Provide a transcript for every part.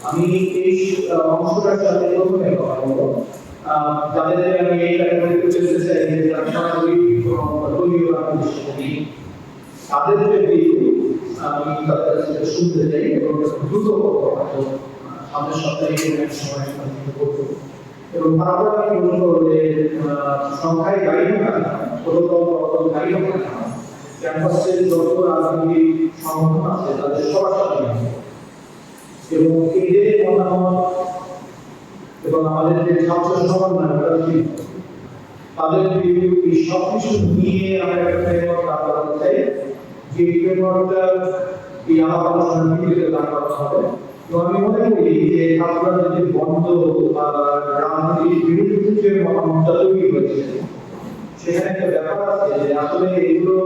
আমি এই অংশটার সাথে প্রথমে কথা বলব আহ, যাদেরকে আমি এই ক্যাটাগরিতে বলতে চাই যে সামাজিক এবং দলীয় সাথে তাদের যে আমি তাদের কাছ শুনতে চাই এবং দ্রুত সামনের সপ্তাহে সময় এবং তারপর আমি বলব যে সংখ্যায় গাড়ি হোক না গাড়ি হোক না ক্যাম্পাসের যত রাজনৈতিক সংগঠন আছে তাদের সবার সাথে মিলে এবং এদের মতামত এবং আমাদের যে ছাত্র সমন্বয়, তাদের ভিউ এই নিয়ে আমরা একটা ফ্রেমওয়ার্ক দাঁড় করাতে চাই? যে ফ্রেমওয়ার্কটা এই আমার ভিত্তিতে দাঁড় করাতে হবে। এবং আমি মনে করি যে ছাত্ররা যদি বন্ধ বা রাজনীতির বিরুদ্ধে যে মতামতটা তৈরি হয়েছে, সেখানে একটা ব্যাপার আছে যে আসলে এগুলো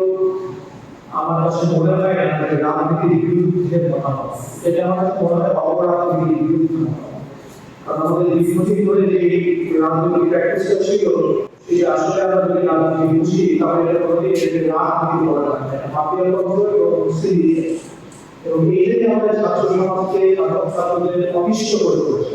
আমার কাছে মনে হয় না যে রাজনীতির বিরুদ্ধে মতামত এটা কাছে মনে হয় অপরাজনীতির বিরুদ্ধে আমাদের দীর্ঘদিন ধরে যে রাজনৈতিক প্র্যাকটিসটা ছিল সেটা আসলে আমরা যদি রাজনীতি বুঝি, তাহলে এটা কোনোদিন এটাকে রাজনীতি বলা যায়। না মাফিয়া তন্ত্র এবং সিরিজ এবং এই যে আমাদের ছাত্র সমাজকে ছাত্র ছাত্রদের অনিষ্ট করে তুলেছে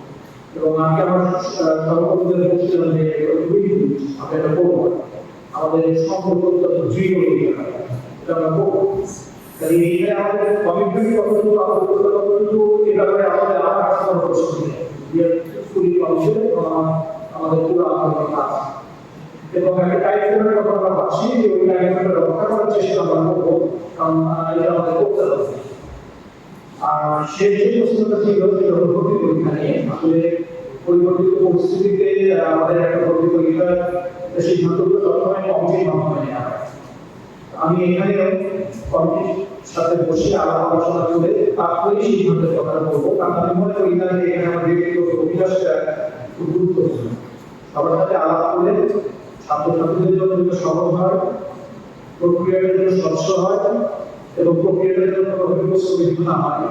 এবং আমি আমার সহকর্মীদের বলছিলাম যে আমরা করব আমাদের সম্পর্ক দৃঢ় আমাদের নেই। আমার- আমাদের চেষ্টা করতে হবে। আর শেষ যে প্রশ্নটা ছিল নিয়ে। আসলে পরিবর্তিত পরিস্থিতিতে আমাদের একটা ভর্তি পরীক্ষার সিদ্ধান্তগুলো সবসময় কমিটির মাধ্যমে নেওয়া হয়। আমি এখানে সাথে বসে আলাপ আলোচনা করে তারপরে সিদ্ধান্তের কথা কারণ এখানে আমার ব্যক্তিগত অভিলাষটা খুব গুরুত্বপূর্ণ। সবার সাথে আলাপ করে ছাত্রছাত্রীদের জন্য সহজ হয়, প্রক্রিয়াটা যেন স্বচ্ছ হয় এবং প্রক্রিয়াটা যেন কোনো অভিজ্ঞ না হয়